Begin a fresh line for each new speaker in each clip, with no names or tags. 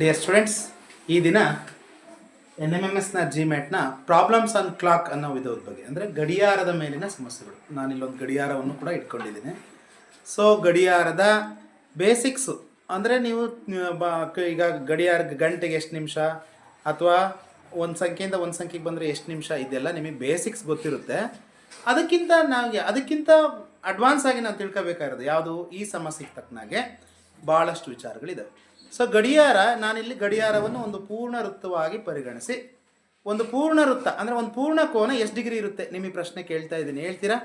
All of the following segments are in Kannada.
ಡಿಯರ್ ಸ್ಟೂಡೆಂಟ್ಸ್ ಈ ದಿನ ಎನ್ ಎಂ ಎಂ ಎಸ್ನ ಜಿ ಮ್ಯಾಟ್ನ ಪ್ರಾಬ್ಲಮ್ಸ್ ಆನ್ ಕ್ಲಾಕ್ ಅನ್ನೋ ವಿಧದ ಬಗ್ಗೆ, ಅಂದರೆ ಗಡಿಯಾರದ ಮೇಲಿನ ಸಮಸ್ಯೆಗಳು. ನಾನಿಲ್ಲೊಂದು ಗಡಿಯಾರವನ್ನು ಕೂಡ ಇಟ್ಕೊಂಡಿದ್ದೀನಿ. ಸೊ ಗಡಿಯಾರದ ಬೇಸಿಕ್ಸು ಅಂದರೆ ನೀವು ಈಗ ಗಡಿಯಾರ ಗಂಟೆಗೆ ಎಷ್ಟು ನಿಮಿಷ, ಅಥವಾ ಒಂದು ಸಂಖ್ಯೆಯಿಂದ ಒಂದು ಸಂಖ್ಯೆಗೆ ಬಂದರೆ ಎಷ್ಟು ನಿಮಿಷ, ಇದೆಲ್ಲ ನಿಮಗೆ ಬೇಸಿಕ್ಸ್ ಗೊತ್ತಿರುತ್ತೆ. ಅದಕ್ಕಿಂತ ನಾವು ಅದಕ್ಕಿಂತ ಅಡ್ವಾನ್ಸ್ ಆಗಿ ನಾನು ತಿಳ್ಕೊಬೇಕಾಗಿರೋದು ಯಾವುದು? ಈ ಸಮಸ್ಯೆಗೆ ತಕ್ಕನಾಗೆ ಭಾಳಷ್ಟು ವಿಚಾರಗಳಿದೆ ಸೊ ಗಡಿಯಾರ, ನಾನಿಲ್ಲಿ ಗಡಿಯಾರವನ್ನು ಒಂದು ಪೂರ್ಣ ವೃತ್ತವಾಗಿ ಪರಿಗಣಿಸಿ. ಒಂದು ಪೂರ್ಣ ವೃತ್ತ, ಅಂದರೆ ಒಂದು ಪೂರ್ಣ ಕೋನ ಎಷ್ಟು ಡಿಗ್ರಿ ಇರುತ್ತೆ? ನಿಮಗೆ ಪ್ರಶ್ನೆ ಕೇಳ್ತಾ ಇದ್ದೀನಿ, ಹೇಳ್ತೀರಾ?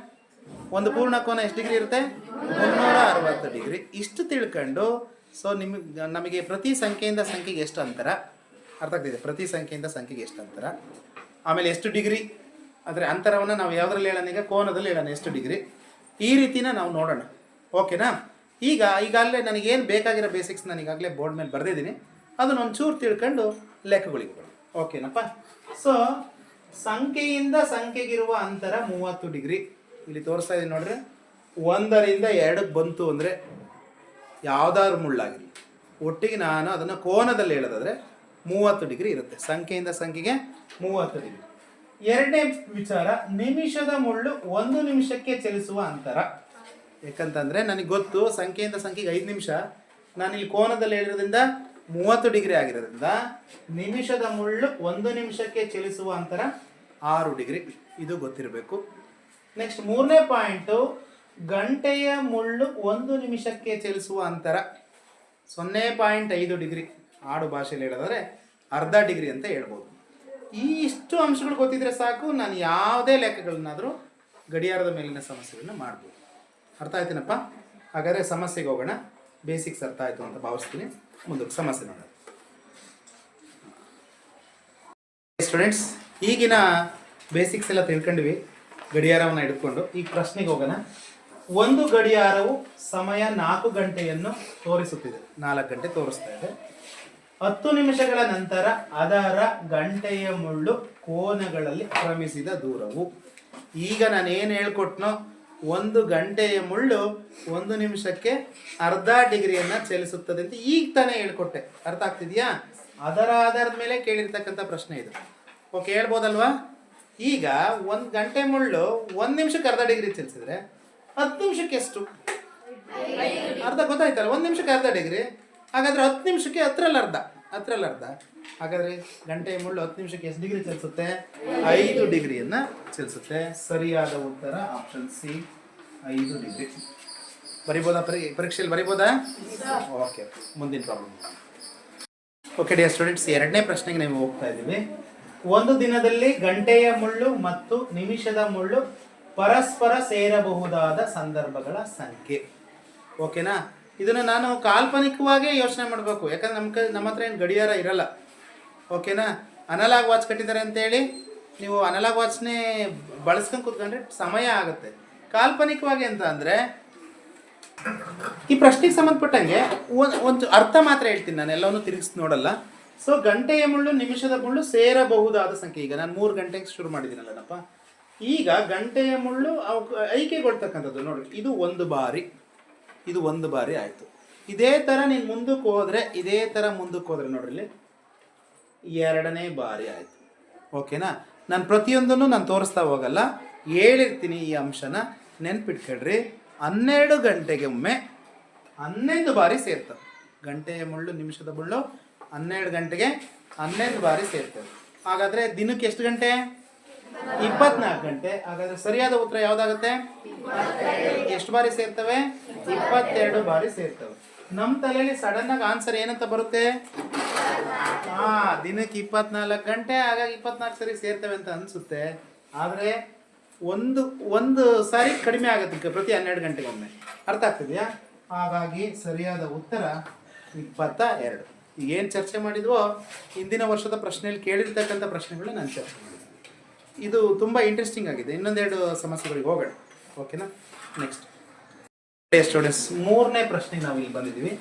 ಒಂದು ಪೂರ್ಣ ಕೋನ ಎಷ್ಟು ಡಿಗ್ರಿ ಇರುತ್ತೆ? ಮುನ್ನೂರ ಅರವತ್ತು ಡಿಗ್ರಿ. ಇಷ್ಟು ತಿಳ್ಕೊಂಡು ಸೊ ನಿಮಗೆ ನಮಗೆ ಪ್ರತಿ ಸಂಖ್ಯೆಯಿಂದ ಸಂಖ್ಯೆಗೆ ಎಷ್ಟು ಅಂತರ? ಅರ್ಥ ಆಗ್ತಿದೆ ಪ್ರತಿ ಸಂಖ್ಯೆಯಿಂದ ಸಂಖ್ಯೆಗೆ ಎಷ್ಟು ಅಂತರ? ಆಮೇಲೆ ಎಷ್ಟು ಡಿಗ್ರಿ? ಅಂದರೆ ಅಂತರವನ್ನು ನಾವು ಯಾವುದ್ರಲ್ಲಿ ಹೇಳೋಣ ಈಗ? ಕೋನದಲ್ಲಿ ಹೇಳೋಣ, ಎಷ್ಟು ಡಿಗ್ರಿ? ಈ ರೀತಿನ ನಾವು ನೋಡೋಣ. ಓಕೆನಾ? ಈಗ, ಈಗಾಗಲೇ ನನಗೇನು ಬೇಕಾಗಿರೋ ಬೇಸಿಕ್ಸ್ ನಾನು ಈಗಾಗಲೇ ಬೋರ್ಡ್ ಮೇಲೆ ಬರೆದಿದ್ದೀನಿ. ಅದನ್ನ ಒಂಚೂರು ತಿಳ್ಕೊಂಡು ಲೆಕ್ಕಗಳಿಗೆ ಹೋಗೋಣ. ಓಕೆನಪ್ಪ? ಸೊ ಸಂಖ್ಯೆಯಿಂದ ಸಂಖ್ಯೆಗಿರುವ ಅಂತರ ಮೂವತ್ತು ಡಿಗ್ರಿ. ಇಲ್ಲಿ ತೋರಿಸ್ತಾ ಇದ್ದೀನಿ ನೋಡ್ರಿ. ಒಂದರಿಂದ ಎರಡಕ್ಕೆ ಬಂತು ಅಂದರೆ ಯಾವ್ದಾದ್ರು ಮುಳ್ಳಾಗಿರಲಿ. ಒಟ್ಟಿಗೆ ನಾನು ಅದನ್ನು ಕೋನದಲ್ಲಿ ಹೇಳೋದಾದರೆ ಮೂವತ್ತು ಡಿಗ್ರಿ ಇರುತ್ತೆ. ಸಂಖ್ಯೆಯಿಂದ ಸಂಖ್ಯೆಗೆ ಮೂವತ್ತು ಡಿಗ್ರಿ. ಎರಡನೇ ವಿಚಾರ, ನಿಮಿಷದ ಮುಳ್ಳು ಒಂದು ನಿಮಿಷಕ್ಕೆ ಚಲಿಸುವ ಅಂತರ. ಯಾಕಂತಂದ್ರೆ ನನಗೆ ಗೊತ್ತು ಸಂಖ್ಯೆಯಿಂದ ಸಂಖ್ಯೆಗೆ ಐದು ನಿಮಿಷ. ನಾನು ಇಲ್ಲಿ ಕೋನದಲ್ಲಿ ಹೇಳಿರೋದ್ರಿಂದ ಮೂವತ್ತು ಡಿಗ್ರಿ ಆಗಿರೋದ್ರಿಂದ ನಿಮಿಷದ ಮುಳ್ಳು ಒಂದು ನಿಮಿಷಕ್ಕೆ ಚಲಿಸುವ ಅಂತರ ಆರು ಡಿಗ್ರಿ. ಇದು ಗೊತ್ತಿರಬೇಕು. ನೆಕ್ಸ್ಟ್ ಮೂರನೇ ಪಾಯಿಂಟು ಗಂಟೆಯ ಮುಳ್ಳು ಒಂದು ನಿಮಿಷಕ್ಕೆ ಚಲಿಸುವ ಅಂತರ. ಸೊನ್ನೆ ಪಾಯಿಂಟ್ ಐದು ಡಿಗ್ರಿ. ಆಡು ಭಾಷೆಯಲ್ಲಿ ಹೇಳೋದಾದ್ರೆ ಅರ್ಧ ಡಿಗ್ರಿ ಅಂತ ಹೇಳ್ಬೋದು. ಈ ಇಷ್ಟು ಅಂಶಗಳು ಗೊತ್ತಿದ್ರೆ ಸಾಕು, ನಾನು ಯಾವುದೇ ಲೆಕ್ಕಗಳನ್ನಾದರೂ ಗಡಿಯಾರದ ಮೇಲಿನ ಸಮಸ್ಯೆಗಳನ್ನ ಮಾಡ್ಬೋದು. ಅರ್ಥ ಆಯ್ತೇನಪ್ಪ? ಹಾಗಾದರೆ ಸಮಸ್ಯೆಗೆ ಹೋಗೋಣ. ಬೇಸಿಕ್ಸ್ ಅರ್ಥ ಆಯಿತು ಅಂತ ಭಾವಿಸ್ತೀನಿ. ಮುಂದಕ್ಕೆ ಸಮಸ್ಯೆ ನೋಡೋಣ. ಸ್ಟೂಡೆಂಟ್ಸ್ ಈಗಿನ ಬೇಸಿಕ್ಸ್ ಎಲ್ಲ ತಿಳ್ಕೊಂಡ್ವಿ. ಗಡಿಯಾರವನ್ನು ಹಿಡ್ಕೊಂಡು. ಈ ಪ್ರಶ್ನೆಗೆ ಹೋಗೋಣ. ಒಂದು ಗಡಿಯಾರವು ಸಮಯ ನಾಲ್ಕು ಗಂಟೆಯನ್ನು ತೋರಿಸುತ್ತಿದೆ. ನಾಲ್ಕು ಗಂಟೆ ತೋರಿಸ್ತಾ ಇದೆ. ಹತ್ತು ನಿಮಿಷಗಳ ನಂತರ ಅದರ ಗಂಟೆಯ ಮುಳ್ಳು ಕೋನಗಳಲ್ಲಿ ಕ್ರಮಿಸಿದ ದೂರವು. ಈಗ ನಾನು ಏನು ಹೇಳ್ಕೊಟ್ನೋ ಒಂದು ಗಂಟೆಯ ಮುಳ್ಳು ಒಂದು ನಿಮಿಷಕ್ಕೆ ಅರ್ಧ ಡಿಗ್ರಿಯನ್ನು ಚಲಿಸುತ್ತದೆ ಅಂತ ಈಗ ತಾನೇ ಹೇಳ್ಕೊಟ್ಟೆ. ಅರ್ಥ ಆಗ್ತಿದೆಯಾ? ಅದರ ಆಧಾರದ ಮೇಲೆ ಕೇಳಿರ್ತಕ್ಕಂಥ ಪ್ರಶ್ನೆ ಇದು. ಓಕೆ ಹೇಳ್ಬೋದಲ್ವಾ? ಈಗ ಒಂದು ಗಂಟೆ ಮುಳ್ಳು ಒಂದು ನಿಮಿಷಕ್ಕೆ ಅರ್ಧ ಡಿಗ್ರಿ ಚಲಿಸಿದ್ರೆ ಹತ್ತು ನಿಮಿಷಕ್ಕೆ ಎಷ್ಟು? ಅರ್ಧ ಗೊತ್ತಾಯ್ತಲ್ಲ, ಒಂದು ನಿಮಿಷಕ್ಕೆ ಅರ್ಧ ಡಿಗ್ರಿ. ಹಾಗಾದ್ರೆ ಹತ್ತು ನಿಮಿಷಕ್ಕೆ ಹತ್ತರಲ್ಲಿ ಅರ್ಧ. ಹತ್ತರಲ್ಲಿ ಅರ್ಧ. ಹಾಗಾದ್ರೆ ಗಂಟೆ ಮುಳ್ಳು ಹತ್ತು ನಿಮಿಷಕ್ಕೆ ಎಷ್ಟು ಡಿಗ್ರಿ ಚಲಿಸುತ್ತೆ? ಐದು ಡಿಗ್ರಿಯನ್ನ ಚಲಿಸುತ್ತೆ. ಸರಿಯಾದ ಉತ್ತರ ಆಪ್ಷನ್ ಸಿ, ಐದು ಡಿಗ್ರಿ. ಬರಿಬೋದಾ? ಪರಿ, ಪರೀಕ್ಷೆಯಲ್ಲಿ ಬರಿಬೋದಾ? ಓಕೆ, ಮುಂದಿನ ಪ್ರಾಬ್ಲಮ್ ಓಕೆ ಡಿಯರ್ ಸ್ಟೂಡೆಂಟ್ಸ್ ಎರಡನೇ ಪ್ರಶ್ನೆಗೆ ನೀವು ಹೋಗ್ತಾ ಇದ್ದೀವಿ. ಒಂದು ದಿನದಲ್ಲಿ ಗಂಟೆಯ ಮುಳ್ಳು ಮತ್ತು ನಿಮಿಷದ ಮುಳ್ಳು ಪರಸ್ಪರ ಸೇರಬಹುದಾದ ಸಂದರ್ಭಗಳ ಸಂಖ್ಯೆ. ಓಕೆನಾ ಇದನ್ನು ನಾನು ಕಾಲ್ಪನಿಕವಾಗೇ ಯೋಚನೆ ಮಾಡಬೇಕು. ಯಾಕಂದ್ರೆ ನಮ್ಮ ನಮ್ಮ ಹತ್ರ ಏನು ಗಡಿಯಾರ ಇರಲ್ಲ. ಓಕೆನಾ? ಅನಲಾಗ್ ವಾಚ್ ಕಟ್ಟಿದ್ದಾರೆ ಅಂತೇಳಿ ನೀವು ಅನಲಾಗ್ ವಾಚ್ನೇ ಬಳಸ್ಕೊಂಡು ಕೂತ್ಕೊಂಡ್ರೆ ಸಮಯ ಆಗುತ್ತೆ. ಕಾಲ್ಪನಿಕವಾಗಿ ಅಂತ ಅಂದರೆ, ಈ ಪ್ರಶ್ನೆಗೆ ಸಂಬಂಧಪಟ್ಟಂಗೆ ಒಂದು ಒಂದು ಅರ್ಥ ಮಾತ್ರ ಹೇಳ್ತೀನಿ ನಾನು, ಎಲ್ಲವನ್ನೂ ತಿರುಗಿಸಿ ನೋಡಲ್ಲ. ಸೊ ಗಂಟೆಯ ಮುಳ್ಳು, ನಿಮಿಷದ ಮುಳ್ಳು ಸೇರಬಹುದಾದ ಸಂಖ್ಯೆ. ಈಗ ನಾನು ಮೂರು ಗಂಟೆಗೆ ಶುರು ಮಾಡಿದ್ದೀನಲ್ಲಪ್ಪ ಈಗ ಗಂಟೆಯ ಮುಳ್ಳು ಅವು ಐಕೆಗೊಳ್ತಕ್ಕಂಥದ್ದು ನೋಡಿ ಇದು ಒಂದು ಬಾರಿ. ಇದು ಒಂದು ಬಾರಿ ಆಯಿತು. ಇದೇ ಥರ ನೀನು ಮುಂದಕ್ಕೆ ಹೋದರೆ, ಇದೇ ಥರ ಮುಂದಕ್ಕೆ ಹೋದರೆ ನೋಡ್ರಿ ಎರಡನೇ ಬಾರಿ ಆಯಿತು. ಓಕೆನಾ? ನಾನು ಪ್ರತಿಯೊಂದನ್ನು ನಾನು ತೋರಿಸ್ತಾ ಹೋಗಲ್ಲ. ಹೇಳಿರ್ತೀನಿ ಈ ಅಂಶನ. ನೆನ್ಪಿಟ್ಕೊಳ್ರಿ. ಹನ್ನೆರಡು ಗಂಟೆಗೆ ಒಮ್ಮೆ ಹನ್ನೊಂದು ಬಾರಿ ಸೇರ್ತವೆ ಗಂಟೆಯ ಮುಳ್ಳು, ನಿಮಿಷದ ಮುಳ್ಳು, ಹನ್ನೆರಡು ಗಂಟೆಗೆ ಹನ್ನೆರಡು ಬಾರಿ ಸೇರ್ತವೆ ಹಾಗಾದರೆ ದಿನಕ್ಕೆ ಎಷ್ಟು ಗಂಟೆ? ಇಪ್ಪತ್ನಾಲ್ಕು ಗಂಟೆ. ಹಾಗಾದ್ರೆ ಸರಿಯಾದ ಉತ್ತರ ಯಾವ್ದಾಗುತ್ತೆ? ಎಷ್ಟು ಬಾರಿ ಸೇರ್ತವೆ? ಇಪ್ಪತ್ತೆರಡು ಬಾರಿ ಸೇರ್ತವೆ. ನಮ್ಮ ತಲೆಯಲ್ಲಿ ಸಡನ್ ಆಗಿ ಆನ್ಸರ್ ಏನಂತ ಬರುತ್ತೆ? ಹಾ ದಿನಕ್ಕೆ ಇಪ್ಪತ್ನಾಲ್ಕು ಗಂಟೆ, ಹಾಗಾಗಿ ಇಪ್ಪತ್ನಾಲ್ಕು ಸರಿ ಸೇರ್ತವೆ ಅಂತ ಅನ್ಸುತ್ತೆ. ಆದರೆ ಒಂದು ಒಂದು ಸಾರಿ ಕಡಿಮೆ ಆಗುತ್ತೆ ಪ್ರತಿ ಹನ್ನೆರಡು ಗಂಟೆಗೊಮ್ಮೆ. ಅರ್ಥ ಆಗ್ತಿದೆಯಾ? ಹಾಗಾಗಿ ಸರಿಯಾದ ಉತ್ತರ ಇಪ್ಪತ್ತ ಎರಡು. ಏನು ಚರ್ಚೆ ಮಾಡಿದ್ವೋ? ಹಿಂದಿನ ವರ್ಷದ ಪ್ರಶ್ನೆಯಲ್ಲಿ ಕೇಳಿರ್ತಕ್ಕಂಥ ಪ್ರಶ್ನೆಗಳನ್ನ ನಾನು ಚರ್ಚೆ ಇದು ತುಂಬ ಇಂಟ್ರೆಸ್ಟಿಂಗ್ ಆಗಿದೆ. ಇನ್ನೊಂದೆರಡು ಸಮಸ್ಯೆಗಳಿಗೆ ಹೋಗೋಣ. ಓಕೆನಾ ನೆಕ್ಸ್ಟ್ ಸ್ಟೂಡೆಂಟ್ಸ್ ಮೂರನೇ ಪ್ರಶ್ನೆಗೆ ನಾವು ಇಲ್ಲಿ ಬಂದಿದ್ದೀವಿ.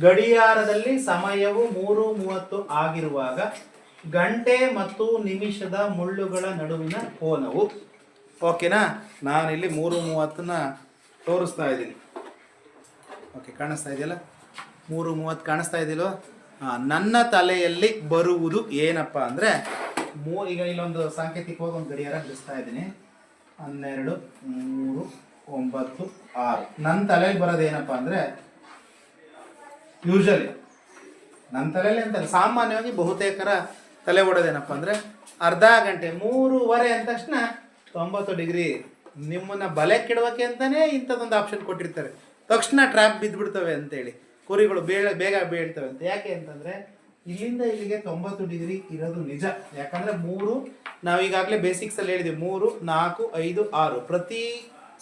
ಗಡಿಯಾರದಲ್ಲಿ ಸಮಯವು ಮೂರು ಮೂವತ್ತು ಆಗಿರುವಾಗ ಗಂಟೆ ಮತ್ತು ನಿಮಿಷದ ಮುಳ್ಳುಗಳ ನಡುವಿನ ಕೋನವು. ಓಕೆನಾ ನಾನಿಲ್ಲಿ ಮೂರು ಮೂವತ್ತನ್ನ ತೋರಿಸ್ತಾ ಇದ್ದೀನಿ. ಓಕೆ ಕಾಣಿಸ್ತಾ ಇದೆಯಲ್ಲ? ಮೂರು ಮೂವತ್ತು ಕಾಣಿಸ್ತಾ ಇದೆಯಲ್ವ? ಆ, ನನ್ನ ತಲೆಯಲ್ಲಿ ಬರುವುದು ಏನಪ್ಪ ಅಂದರೆ ಮೂ ಈಗ ಇಲ್ಲೊಂದು ಸಾಂಕೇತಿಕವಾಗಿ ಒಂದು ಗಡಿಯಾರ ಬಿಡಿಸ್ತಾ ಇದ್ದೀನಿ. ಹನ್ನೆರಡು, ಮೂರು, ಒಂಬತ್ತು, ಆರು. ನನ್ನ ತಲೆಯಲ್ಲಿ ಬರೋದೇನಪ್ಪ ಅಂದರೆ ಯೂಶಲಿ ನನ್ನ ತಲೆಯಲ್ಲಿ ಅಂತ ಸಾಮಾನ್ಯವಾಗಿ ಬಹುತೇಕರ ತಲೆ ಓಡೋದೇನಪ್ಪ ಅಂದರೆ, ಅರ್ಧ ಗಂಟೆ, ಮೂರುವರೆ ಅಂದ ತಕ್ಷಣ ತೊಂಬತ್ತು ಡಿಗ್ರಿ ನಿಮ್ಮನ್ನ ಬಲೆ ಕೆಡೋಕೆ ಅಂತಾನೆ ಇಂಥದ್ದೊಂದು ಆಪ್ಷನ್ ಕೊಟ್ಟಿರ್ತಾರೆ. ತಕ್ಷಣ ಟ್ರ್ಯಾಪ್ ಬಿದ್ದುಬಿಡ್ತವೆ ಅಂತೇಳಿ. ಕುರಿಗಳು ಬೇಗ ಬೇಗ ಬೀಳ್ತವೆ ಅಂತ. ಯಾಕೆ ಅಂತಂದರೆ ಇಲ್ಲಿಂದ ಇಲ್ಲಿಗೆ ತೊಂಬತ್ತು ಡಿಗ್ರಿ ಇರೋದು ನಿಜ. ಯಾಕಂದರೆ ಮೂರು ನಾವೀಗಾಗಲೇ ಬೇಸಿಕ್ಸಲ್ಲಿ ಹೇಳಿದ್ವಿ. ಮೂರು, ನಾಲ್ಕು, ಐದು, ಆರು. ಪ್ರತಿ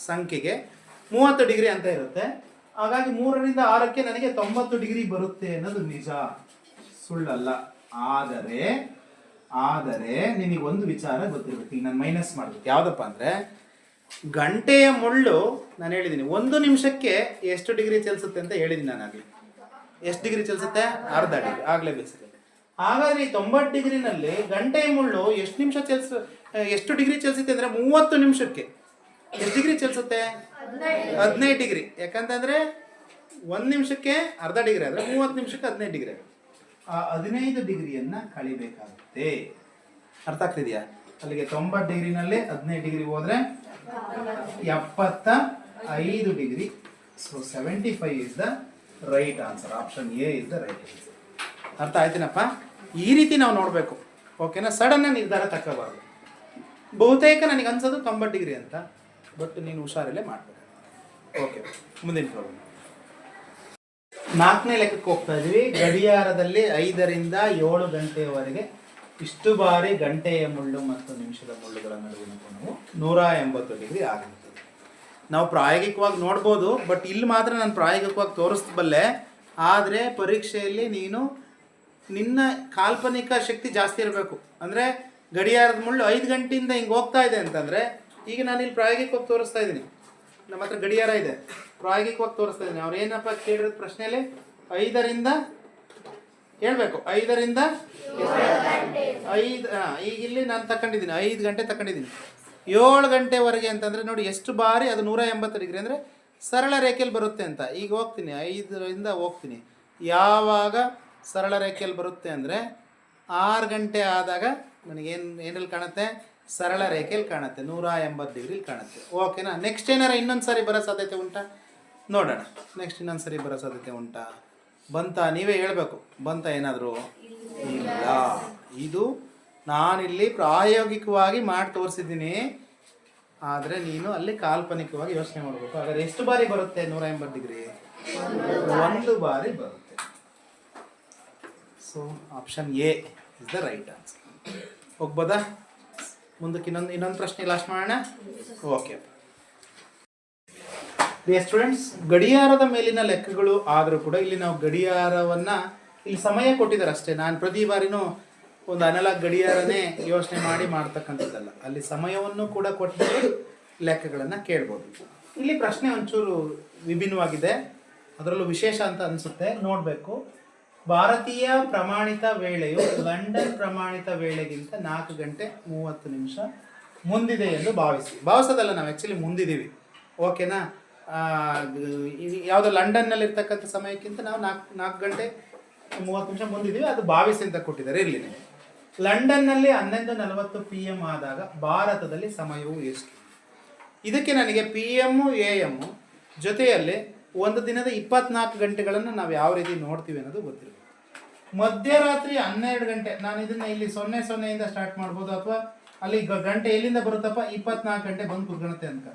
ಸಂಖ್ಯೆಗೆ ಮೂವತ್ತು ಡಿಗ್ರಿ ಅಂತ ಇರುತ್ತೆ. ಹಾಗಾಗಿ ಮೂರರಿಂದ ಆರಕ್ಕೆ ನನಗೆ ತೊಂಬತ್ತು ಡಿಗ್ರಿ ಬರುತ್ತೆ ಅನ್ನೋದು ನಿಜ. ಸುಳ್ಳಲ್ಲ. ಆದರೆ ಆದರೆ ನಿನಗೆ ಒಂದು ವಿಚಾರ ಗೊತ್ತಿರ್ಬೇಕು ಈಗ ನಾನು ಮೈನಸ್ ಮಾಡ್ಬೇಕು. ಯಾವುದಪ್ಪ ಅಂದರೆ, ಗಂಟೆಯ ಮುಳ್ಳು ನಾನು ಹೇಳಿದ್ದೀನಿ ಒಂದು ನಿಮಿಷಕ್ಕೆ ಎಷ್ಟು ಡಿಗ್ರಿ ಚಲಿಸುತ್ತೆ ಅಂತ ಹೇಳಿದ್ದೀನಿ ನಾನು ಆಗಲಿ. ಎಷ್ಟು ಡಿಗ್ರಿ ಚಲಿಸುತ್ತೆ? ಅರ್ಧ ಡಿಗ್ರಿ. ಆಗಲೇ ಬೇಸಿಗೆ ಹಾಗಾದ್ರೆ ಈ ತೊಂಬತ್ತು ಡಿಗ್ರಿನಲ್ಲಿ ಗಂಟೆ ಮುಳ್ಳು ಎಷ್ಟು ನಿಮಿಷ ಚಲಿಸ, ಎಷ್ಟು ಡಿಗ್ರಿ ಚಲಿಸುತ್ತೆ ಅಂದರೆ ಮೂವತ್ತು ನಿಮಿಷಕ್ಕೆ. ಎಷ್ಟು ಡಿಗ್ರಿ ಚಲಿಸುತ್ತೆ? ಹದಿನೈದು ಡಿಗ್ರಿ. ಯಾಕಂತಂದ್ರೆ ಒಂದು ನಿಮಿಷಕ್ಕೆ ಅರ್ಧ ಡಿಗ್ರಿ ಆದರೆ ಮೂವತ್ತು ನಿಮಿಷಕ್ಕೆ ಹದಿನೈದು ಡಿಗ್ರಿ ಆ ಹದಿನೈದು ಡಿಗ್ರಿಯನ್ನ ಕಳಿಬೇಕಾಗುತ್ತೆ. ಅರ್ಥ ಆಗ್ತಿದೆಯಾ? ಅಲ್ಲಿಗೆ ತೊಂಬತ್ತು ಡಿಗ್ರಿನಲ್ಲಿ ಹದಿನೈದು ಡಿಗ್ರಿ ಹೋದ್ರೆ ಎಪ್ಪತ್ತ ಐದು degree. So seventy five is the right answer option A is the right answer ಅರ್ಥ ಆಯ್ತೇನಪ್ಪ? ಈ ರೀತಿ ನಾವು ನೋಡಬೇಕು. ಓಕೆನಾ ಸಡನ್ನ ನಿರ್ಧಾರ ತಗೋಬಾರ್ದು. ಬಹುತೇಕ ನನಗೆ ಅನ್ಸೋದು ತೊಂಬತ್ತು ಡಿಗ್ರಿ ಅಂತ ಬಟ್ ನೀನು ಹುಷಾರಲ್ಲೇ ಮಾಡಬೇಕು. ಓಕೆ ಮುಂದಿನ ಪ್ರಾಬ್ಲಮ್ ನಾಲ್ಕನೇ ಲೆಕ್ಕಕ್ಕೆ ಹೋಗ್ತಾ ಇದೀವಿ. ಗಡಿಯಾರದಲ್ಲಿ ಐದರಿಂದ ಏಳು ಗಂಟೆಯವರೆಗೆ ಇಷ್ಟು ಬಾರಿ ಗಂಟೆಯ ಮುಳ್ಳು ಮತ್ತು ನಿಮಿಷದ ಮುಳ್ಳುಗಳ ನಡುವಿನ ಕೋನವು ನೂರ ಎಂಬತ್ತು ಡಿಗ್ರಿ ಆಗಿರುತ್ತದೆ. ನಾವು ಪ್ರಾಯೋಗಿಕವಾಗಿ ನೋಡ್ಬೋದು ಬಟ್ ಇಲ್ಲಿ ಮಾತ್ರ ನಾನು ಪ್ರಾಯೋಗಿಕವಾಗಿ ತೋರಿಸ್ಬಲ್ಲೆ ಆದರೆ ಪರೀಕ್ಷೆಯಲ್ಲಿ ನೀನು ನಿನ್ನ ಕಾಲ್ಪನಿಕ ಶಕ್ತಿ ಜಾಸ್ತಿ ಇರಬೇಕು. ಅಂದರೆ ಗಡಿಯಾರದ ಮುಳ್ಳು ಐದು ಗಂಟೆಯಿಂದ ಹಿಂಗೆ ಹೋಗ್ತಾ ಇದೆ ಅಂತಂದರೆ ಈಗ ನಾನು ಇಲ್ಲಿ ಪ್ರಾಯೋಗಿಕವಾಗಿ ತೋರಿಸ್ತಾ ಇದ್ದೀನಿ. ನಮ್ಮ ಹತ್ರ ಗಡಿಯಾರ ಇದೆ. ಪ್ರಾಯೋಗಿಕವಾಗಿ ತೋರಿಸ್ತಾ ಇದ್ದೀನಿ. ಅವ್ರು ಏನಪ್ಪ ಕೇಳಿದ ಪ್ರಶ್ನೆಯಲ್ಲಿ ಐದರಿಂದ ಹೇಳ್ಬೇಕು. ಐದರಿಂದ ಐದು ಹಾಂ ಈಗ ಇಲ್ಲಿ ನಾನು ತಕೊಂಡಿದ್ದೀನಿ. ಐದು ಗಂಟೆ ತಗೊಂಡಿದ್ದೀನಿ ಏಳು ಗಂಟೆವರೆಗೆ ಅಂತಂದರೆ ನೋಡಿ ಎಷ್ಟು ಬಾರಿ ಅದು ನೂರ ಎಂಬತ್ತು ಡಿಗ್ರಿ ಅಂದರೆ ಸರಳ ರೇಖೆಯಲ್ಲಿ ಬರುತ್ತೆ ಅಂತ. ಈಗ ಹೋಗ್ತೀನಿ, ಐದರಿಂದ ಹೋಗ್ತೀನಿ. ಯಾವಾಗ ಸರಳ ರೇಖೆಯಲ್ಲಿ ಬರುತ್ತೆ ಅಂದರೆ ಆರು ಗಂಟೆ ಆದಾಗ ನನಗೇನು ಏನಲ್ಲಿ ಕಾಣುತ್ತೆ? ಸರಳ ರೇಖೆಯಲ್ಲಿ ಕಾಣುತ್ತೆ, ನೂರ ಎಂಬತ್ತು ಡಿಗ್ರಿಲಿ ಕಾಣುತ್ತೆ. ಓಕೆನಾ ನೆಕ್ಸ್ಟ್ ಏನಾರ ಇನ್ನೊಂದು ಸಾರಿ ಬರೋ ಸಾಧ್ಯತೆ ಉಂಟಾ? ನೋಡೋಣ ನೆಕ್ಸ್ಟ್ ಇನ್ನೊಂದು ಸರಿ ಬರೋ ಸಾಧ್ಯತೆ ಉಂಟಾ? ಬಂತ, ನೀವೇ ಹೇಳಬೇಕು, ಬಂತ ಏನಾದರೂ? ಇಲ್ಲ. ಇದು ನಾನಿಲ್ಲಿ ಪ್ರಾಯೋಗಿಕವಾಗಿ ಮಾಡಿ ತೋರಿಸಿದ್ದೀನಿ. ಆದರೆ ನೀನು ಅಲ್ಲಿ ಕಾಲ್ಪನಿಕವಾಗಿ ಯೋಚನೆ ಮಾಡಬೇಕು. ಹಾಗಾದ್ರೆ ಎಷ್ಟು ಬಾರಿ ಬರುತ್ತೆ? ನೂರ ಎಂಬತ್ತು ಡಿಗ್ರಿ. ಒಂದು ಬಾರಿ ಬರುತ್ತೆ. So option A is the right answer ಹೋಗ್ಬೋದಾ? ಮುಂದಕ್ಕೆ ಇನ್ನೊಂದು ಇನ್ನೊಂದು ಪ್ರಶ್ನೆ ಲಾಸ್ಟ್ ಮಾಡೋಣ? ಓಕೆ ಸ್ಟೂಡೆಂಟ್ಸ್ ಗಡಿಯಾರದ ಮೇಲಿನ ಲೆಕ್ಕಗಳು ಆದರೂ ಕೂಡ ಇಲ್ಲಿ ನಾವು ಗಡಿಯಾರವನ್ನು ಇಲ್ಲಿ ಸಮಯ ಕೊಟ್ಟಿದ್ದಾರೆ ಅಷ್ಟೇ. ನಾನು ಪ್ರತಿ ಬಾರಿನೂ ಒಂದು ಅನಲಾಗ್ ಗಡಿಯಾರನೇ ಯೋಚನೆ ಮಾಡಿ ಮಾಡ್ತಕ್ಕಂಥದ್ದಲ್ಲ. ಅಲ್ಲಿ ಸಮಯವನ್ನು ಕೂಡ ಕೊಟ್ಟು ಲೆಕ್ಕಗಳನ್ನು ಕೇಳ್ಬೋದು. ಇಲ್ಲಿ ಪ್ರಶ್ನೆ ಒಂಚೂರು ವಿಭಿನ್ನವಾಗಿದೆ. ಅದರಲ್ಲೂ ವಿಶೇಷ ಅಂತ ಅನಿಸುತ್ತೆ. ನೋಡಬೇಕು. ಭಾರತೀಯ ಪ್ರಮಾಣಿತ ವೇಳೆಯು ಲಂಡನ್ ಪ್ರಮಾಣಿತ ವೇಳೆಗಿಂತ ನಾಲ್ಕು ಗಂಟೆ ಮೂವತ್ತು ನಿಮಿಷ ಮುಂದಿದೆ ಎಂದು ಭಾವಿಸಿ. ಭಾವಿಸೋದಲ್ಲ ನಾವು ಆ್ಯಕ್ಚುಲಿ ಮುಂದಿದ್ದೀವಿ. ಓಕೆನಾ? ಯಾವುದೋ ಲಂಡನ್ನಲ್ಲಿರ್ತಕ್ಕಂಥ ಸಮಯಕ್ಕಿಂತ ನಾವು ನಾಲ್ಕು ನಾಲ್ಕು ಗಂಟೆ ಮೂವತ್ತು ನಿಮಿಷ ಮುಂದಿದ್ದೀವಿ. ಅದು ಭಾವಿಸಿ ಅಂತ ಕೊಟ್ಟಿದ್ದಾರೆ. ಇರಲಿ ಲಂಡನ್ನಲ್ಲಿ ಹನ್ನೊಂದು ನಲವತ್ತು ಪಿ ಎಂ ಆದಾಗ ಭಾರತದಲ್ಲಿ ಸಮಯವು ಎಷ್ಟು? ಇದಕ್ಕೆ ನನಗೆ ಪಿ ಎಮ್ಮು ಎ ಎಮ್ಮು ಜೊತೆಯಲ್ಲಿ ಒಂದು ದಿನದ ಇಪ್ಪತ್ನಾಲ್ಕು ಗಂಟೆಗಳನ್ನು ನಾವು ಯಾವ ರೀತಿ ನೋಡ್ತೀವಿ ಅನ್ನೋದು ಗೊತ್ತಿರಬೇಕು. ಮಧ್ಯರಾತ್ರಿ ಹನ್ನೆರಡು ಗಂಟೆ, ನಾನು ಇದನ್ನ ಇಲ್ಲಿ ಸೊನ್ನೆ ಸೊನ್ನೆಯಿಂದ ಸ್ಟಾರ್ಟ್ ಮಾಡ್ಬೋದು ಅಥವಾ ಅಲ್ಲಿ ಗಂಟೆ ಎಲ್ಲಿಂದ ಬರುತ್ತಪ್ಪ? ಇಪ್ಪತ್ನಾಲ್ಕು ಗಂಟೆ ಬಂದು ಕುತ್ಕೊಳುತ್ತೆ ಅಂತ.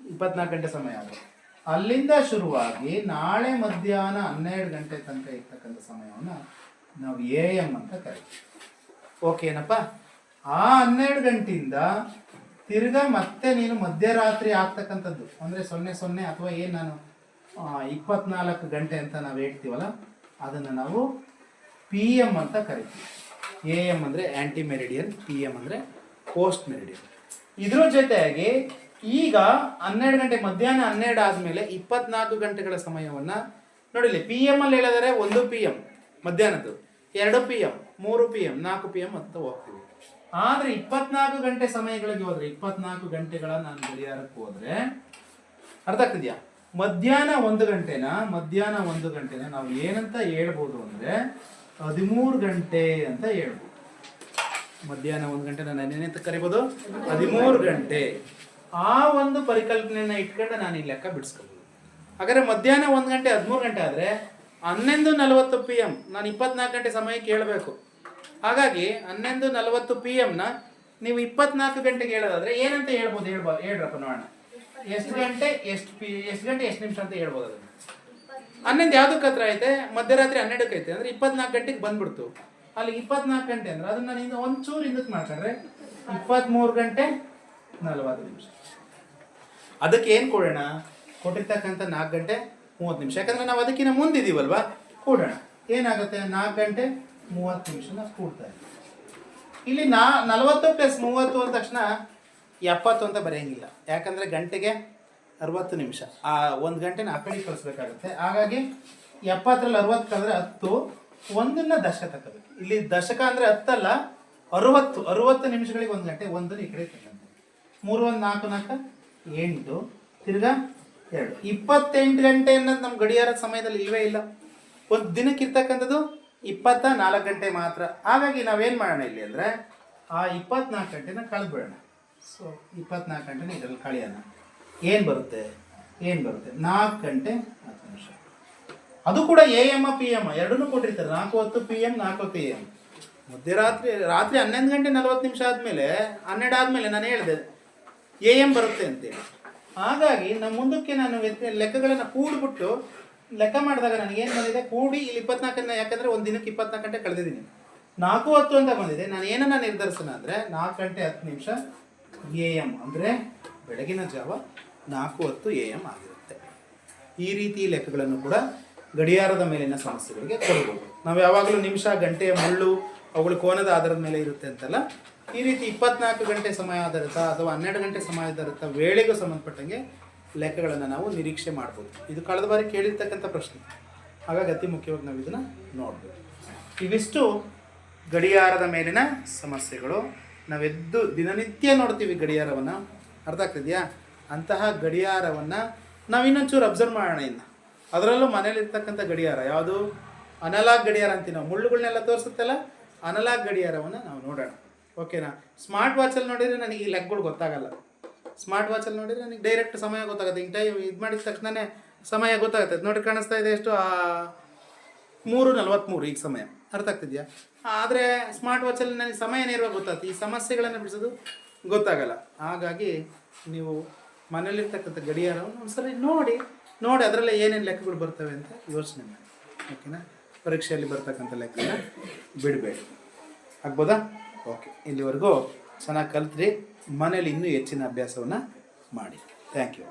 ಇಪ್ಪತ್ನಾಲ್ಕು ಗಂಟೆ ಸಮಯ ಆಗುತ್ತೆ. ಅಲ್ಲಿಂದ ಶುರುವಾಗಿ ನಾಳೆ ಮಧ್ಯಾಹ್ನ ಹನ್ನೆರಡು ಗಂಟೆ ತನಕ ಇರ್ತಕ್ಕಂಥ ಸಮಯವನ್ನು ನಾವು ಎ ಎಂ ಅಂತ ಕರಿತೀವಿ. ಓಕೆನಪ್ಪ. ಆ ಹನ್ನೆರಡು ಗಂಟೆಯಿಂದ ತಿರ್ಗಾ ಮತ್ತೆ ನೀನು ಮಧ್ಯರಾತ್ರಿ ಆಗ್ತಕ್ಕಂಥದ್ದು. ಅಂದರೆ ಸೊನ್ನೆ ಸೊನ್ನೆ ಅಥವಾ ಏನು ನಾನು ಇಪ್ಪತ್ನಾಲ್ಕು ಗಂಟೆ ಅಂತ ನಾವು ಹೇಳ್ತೀವಲ್ಲ, ಅದನ್ನು ನಾವು ಪಿ ಎಂ ಅಂತ ಕರಿತೀವಿ. ಎ ಎಂ ಅಂದರೆ ಆ್ಯಂಟಿ ಮೆರಿಡಿಯನ್ ಪಿ ಎಂ ಅಂದರೆ ಪೋಸ್ಟ್ ಮೆರಿಡಿಯನ್ ಇದ್ರ ಜೊತೆಯಾಗಿ ಈಗ ಹನ್ನೆರಡು ಗಂಟೆ, ಮಧ್ಯಾಹ್ನ ಹನ್ನೆರಡು ಆದಮೇಲೆ ಇಪ್ಪತ್ನಾಲ್ಕು ಗಂಟೆಗಳ ಸಮಯವನ್ನು ನೋಡಿಲಿ ಪಿ ಎಂ ಅಲ್ಲಿ ಹೇಳಿದರೆ ಒಂದು ಪಿ ಎಂ ಮಧ್ಯಾಹ್ನದ್ದು, ಎರಡು ಪಿ ಎಂ ಮೂರು ಪಿ ಎಂ ನಾಲ್ಕು ಪಿ ಎಂ ಅಂತ ಹೋಗ್ತೀವಿ. ಆದ್ರೆ ಇಪ್ಪತ್ನಾಲ್ಕು ಗಂಟೆ ಸಮಯಗಳಿಗೆ ಹೋದ್ರೆ, ಇಪ್ಪತ್ನಾಲ್ಕು ಗಂಟೆಗಳ ನಾನು ಗಡಿಯಾರಕ್ಕೆ ಹೋದ್ರೆ, ಅರ್ಥ ಆಗ್ತಿದ್ಯಾ? ಮಧ್ಯಾಹ್ನ ಒಂದು ಗಂಟೆನ, ಮಧ್ಯಾಹ್ನ ಒಂದು ಗಂಟೆನ ನಾವು ಏನಂತ ಹೇಳ್ಬೋದು ಅಂದ್ರೆ ಹದಿಮೂರು ಗಂಟೆ ಅಂತ ಹೇಳ್ಬೋದು. ಮಧ್ಯಾಹ್ನ ಒಂದು ಗಂಟೆ ನಾನು ಏನೇನಂತ ಕರಿಬೋದು? ಹದಿಮೂರು ಗಂಟೆ. ಆ ಒಂದು ಪರಿಕಲ್ಪನೆಯನ್ನ ಇಟ್ಕೊಂಡು ನಾನು ಈ ಲೆಕ್ಕ ಬಿಡಿಸ್ಕೋಬೋದು. ಹಾಗಾದ್ರೆ ಮಧ್ಯಾಹ್ನ ಒಂದು ಗಂಟೆ, ಹದಿಮೂರು ಗಂಟೆ ಆದರೆ ಹನ್ನೊಂದು ನಲವತ್ತು ಪಿ ಎಂ ನಾನು ಇಪ್ಪತ್ನಾಲ್ಕು ಗಂಟೆ ಸಮಯ ಕೇಳಬೇಕು. ಹಾಗಾಗಿ ಹನ್ನೊಂದು ನಲವತ್ತು ಪಿ ಎಮ್ನ ನೀವು ಇಪ್ಪತ್ನಾಲ್ಕು ಗಂಟೆಗೆ ಹೇಳೋದಾದ್ರೆ ಏನಂತ ಹೇಳ್ಬೋದು ಹೇಳ್ಬೋದು ಹೇಳ್ರಪ್ಪ ನೋಡೋಣ. ಎಷ್ಟು ಗಂಟೆ, ಎಷ್ಟು ಪಿ ಎಷ್ಟು ಗಂಟೆ, ಎಷ್ಟು ನಿಮಿಷ ಅಂತ ಹೇಳ್ಬೋದು ಅದನ್ನು. ಹನ್ನೊಂದು ಯಾವುದಕ್ಕೆ ಹತ್ರ ಐತೆ? ಮಧ್ಯರಾತ್ರಿ ಹನ್ನೆರಡಕ್ಕೆ ಐತೆ. ಅಂದರೆ ಇಪ್ಪತ್ನಾಲ್ಕು ಗಂಟೆಗೆ ಬಂದ್ಬಿಡ್ತು. ಅಲ್ಲಿ ಇಪ್ಪತ್ನಾಲ್ಕು ಗಂಟೆ ಅಂದ್ರೆ ಅದನ್ನ ಇನ್ನು ಒಂಚೂರು ಹಿಂದಕ್ಕೆ ಮಾಡ್ಕೊಂಡ್ರೆ ಇಪ್ಪತ್ತ್ಮೂರು ಗಂಟೆ ನಲವತ್ತು ನಿಮಿಷ. ಅದಕ್ಕೆ ಏನು ಕೊಡೋಣ? ಕೊಟ್ಟಿರ್ತಕ್ಕಂಥ ನಾಲ್ಕು ಗಂಟೆ ಮೂವತ್ತು ನಿಮಿಷ. ಯಾಕಂದ್ರೆ ನಾವು ಅದಕ್ಕಿಂತ ಮುಂದಿದ್ದೀವಲ್ವಾ ಕೂಡೋಣ. ಏನಾಗುತ್ತೆ? ನಾಲ್ಕು ಗಂಟೆ ಮೂವತ್ತು ನಿಮಿಷ ನಾವು ಕೂಡ್ತಾ ಇದ್ದೀವಿ. ಇಲ್ಲಿ ನಾ, ನಲವತ್ತು ಪ್ಲಸ್ ಮೂವತ್ತು ಅಂದ ತಕ್ಷಣ ಎಪ್ಪತ್ತು ಅಂತ ಬರೆಯಂಗಿಲ್ಲ. ಯಾಕಂದರೆ ಗಂಟೆಗೆ ಅರವತ್ತು ನಿಮಿಷ. ಆ ಒಂದು ಗಂಟೆನ ಆ ಕಡೆ ಕಳಿಸ್ಬೇಕಾಗುತ್ತೆ ಹಾಗಾಗಿ ಎಪ್ಪತ್ತರಲ್ಲಿ ಅರವತ್ತು ಕಳೆದ್ರೆ ಹತ್ತು, ಒಂದನ್ನ ದಶಕ ತಗೋಬೇಕು ಇಲ್ಲಿ ದಶಕ ಅಂದರೆ ಹತ್ತಲ್ಲ, ಅರವತ್ತು ಅರವತ್ತು ನಿಮಿಷಗಳಿಗೆ ಒಂದು ಗಂಟೆ, ಒಂದನ್ನು ಈ ಕಡೆ ತಗೊಂಡು ಮೂರು, ಒಂದು, ನಾಲ್ಕು ನಾಲ್ಕು, ಎಂಟು. ತಿರ್ಗಾ ಎರಡು. ಇಪ್ಪತ್ತೆಂಟು ಗಂಟೆ ಅನ್ನೋದು ನಮ್ಮ ಗಡಿಯಾರದ ಸಮಯದಲ್ಲಿ ಇಲ್ವೇ ಇಲ್ಲ. ಒಂದು ದಿನಕ್ಕೆ ಇರ್ತಕ್ಕಂಥದ್ದು ಇಪ್ಪತ್ತ ನಾಲ್ಕು ಗಂಟೆ ಮಾತ್ರ. ಹಾಗಾಗಿ ನಾವೇನು ಮಾಡೋಣ ಇಲ್ಲಿ ಅಂದರೆ, ಆ ಇಪ್ಪತ್ನಾಲ್ಕು ಗಂಟೆನ ಕಳೆದ್ಬಿಡೋಣ. ಸೊ ಇಪ್ಪತ್ನಾಲ್ಕು ಗಂಟೆನ ಇದರಲ್ಲಿ ಕಳೆಯೋಣ. ಏನು ಬರುತ್ತೆ? ಏನು ಬರುತ್ತೆ? ನಾಲ್ಕು ಗಂಟೆ ಹತ್ತು ನಿಮಿಷ. ಅದು ಕೂಡ ಎ ಎಂ ಪಿ ಎಂ ಎರಡನ್ನೂ ಕೊಟ್ಟಿರ್ತಾರೆ. ನಾಲ್ಕು ಹತ್ತು ಪಿ ಎಂ ನಾಲ್ಕು ಪಿ ಎಂ ಮಧ್ಯರಾತ್ರಿ, ರಾತ್ರಿ ಹನ್ನೊಂದು ಗಂಟೆ ನಲವತ್ತು ನಿಮಿಷ ಆದಮೇಲೆ, ಹನ್ನೆರಡು ಆದಮೇಲೆ ನಾನು ಹೇಳಿದೆ, ಎ ಎಂ ಬರುತ್ತೆ ಅಂತೇಳಿ. ಹಾಗಾಗಿ ನಮ್ಮ ಮುಂದಕ್ಕೆ ನಾನು ಲೆಕ್ಕಗಳನ್ನು ಕೂಡಿಬಿಟ್ಟು ಲೆಕ್ಕ ಮಾಡಿದಾಗ ನನಗೆ ಏನು ಬಂದಿದೆ? ಕೂಡಿ ಇಲ್ಲಿ ಇಪ್ಪತ್ನಾಲ್ಕನ್ನ ಯಾಕಂದರೆ ಒಂದು ದಿನಕ್ಕೆ ಇಪ್ಪತ್ನಾಲ್ಕು ಗಂಟೆ ಕಳೆದಿದ್ದೀನಿ. ನಾಲ್ಕು ಹತ್ತು ಅಂತ ಬಂದಿದೆ. ನಾನು ಏನನ್ನ ನಿರ್ಧರಿಸೋಣ ಅಂದರೆ ನಾಲ್ಕು ಗಂಟೆ ಹತ್ತು ನಿಮಿಷ ಎ ಎಂ ಅಂದರೆ ಬೆಳಗಿನ ಜಾವ ನಾಲ್ಕು ಹತ್ತು ಎ ಎಂ ಆಗಿರುತ್ತೆ. ಈ ರೀತಿ ಲೆಕ್ಕಗಳನ್ನು ಕೂಡ ಗಡಿಯಾರದ ಮೇಲಿನ ಸಮಸ್ಯೆಗಳಿಗೆ ಕೊಡ್ಬೋದು ನಾವು ಯಾವಾಗಲೂ ನಿಮಿಷ, ಗಂಟೆ, ಮುಳ್ಳು, ಅವುಗಳು ಕೋನದ ಆಧಾರದ ಮೇಲೆ ಇರುತ್ತೆ ಅಂತಲ್ಲ ಈ ರೀತಿ ಇಪ್ಪತ್ನಾಲ್ಕು ಗಂಟೆ ಸಮಯ ಆಧಾರಿತ ಅಥವಾ ಹನ್ನೆರಡು ಗಂಟೆ ಸಮಯ ಆಧಾರಿತ ವೇಳೆಗೂ ಸಂಬಂಧಪಟ್ಟಂಗೆ ಲೆಕ್ಕಗಳನ್ನು ನಾವು ನಿರೀಕ್ಷೆ ಮಾಡ್ಬೋದು. ಇದು ಕಳೆದ ಬಾರಿ ಕೇಳಿರ್ತಕ್ಕಂಥ ಪ್ರಶ್ನೆ. ಹಾಗಾಗಿ ಅತಿ ಮುಖ್ಯವಾಗಿ ನಾವು ಇದನ್ನು ನೋಡ್ಬೋದು ಇವಿಷ್ಟು ಗಡಿಯಾರದ ಮೇಲಿನ ಸಮಸ್ಯೆಗಳು. ನಾವೆದ್ದು ದಿನನಿತ್ಯ ನೋಡ್ತೀವಿ ಗಡಿಯಾರವನ್ನು. ಅರ್ಥ ಆಗ್ತಿದೆಯಾ? ಅಂತಹ ಗಡಿಯಾರವನ್ನು ನಾವು ಇನ್ನೊಂಚೂರು ಅಬ್ಸರ್ವ್ ಮಾಡೋಣ ಇನ್ನು. ಅದರಲ್ಲೂ ಮನೇಲಿರ್ತಕ್ಕಂಥ ಗಡಿಯಾರ ಯಾವುದು? ಅನಲಾಗ್ ಗಡಿಯಾರ ಅಂತೀವಿ ನಾವು ಮುಳ್ಳುಗಳನ್ನೆಲ್ಲ ತೋರಿಸುತ್ತಲ್ಲ? ಅನಲಾಗ್ ಗಡಿಯಾರವನ್ನು ನಾವು ನೋಡೋಣ. ಓಕೆನಾ? ಸ್ಮಾರ್ಟ್ ವಾಚಲ್ಲಿ ನೋಡಿದರೆ ನನಗೆ ಈ ಲೆಕ್ಕಗಳು ಗೊತ್ತಾಗಲ್ಲ. ಸ್ಮಾರ್ಟ್ ವಾಚಲ್ಲಿ ನೋಡಿದರೆ ನನಗೆ ಡೈರೆಕ್ಟ್ ಸಮಯ ಗೊತ್ತಾಗುತ್ತೆ. ಹಿಂಗೆ ಟೈಮ್ ಇದು ಮಾಡಿದ ತಕ್ಷಣವೇ ಸಮಯ ಗೊತ್ತಾಗುತ್ತೆ. ನೋಡಿ ಕಾಣಿಸ್ತಾ ಇದೆ ಎಷ್ಟು ಮೂರು ನಲ್ವತ್ತ್ಮೂರು ಈಗ ಸಮಯ. ಅರ್ಥ ಆಗ್ತಿದೆಯಾ? ಆದರೆ ಸ್ಮಾರ್ಟ್ ವಾಚಲ್ಲಿ ನನಗೆ ಸಮಯ ನೇರವಾಗಿ ಗೊತ್ತಾಗುತ್ತೆ. ಈ ಸಮಸ್ಯೆಗಳನ್ನು ಬಿಡಿಸೋದು ಗೊತ್ತಾಗಲ್ಲ. ಹಾಗಾಗಿ ನೀವು ಮನೇಲಿರ್ತಕ್ಕಂಥ ಗಡಿಯಾರವನ್ನು ಒಂದ್ಸರಿ ನೋಡಿ ನೋಡಿ ಅದರಲ್ಲೇ ಏನೇನು ಲೆಕ್ಕಗಳು ಬರ್ತವೆ ಅಂತ ಯೋಚನೆ ಮಾಡಿ. ಓಕೆನಾ? ಪರೀಕ್ಷೆಯಲ್ಲಿ ಬರ್ತಕ್ಕಂಥ ಲೆಕ್ಕನ ಬಿಡಬೇಡಿ. ಆಗ್ಬೋದಾ? ಓಕೆ ಇಲ್ಲಿವರೆಗೂ ಚೆನ್ನಾಗಿ ಕಲಿತ್ರಿ. ಮನೇಲಿ ಇನ್ನೂ ಹೆಚ್ಚಿನ ಅಭ್ಯಾಸವನ್ನು ಮಾಡಿ. Thank you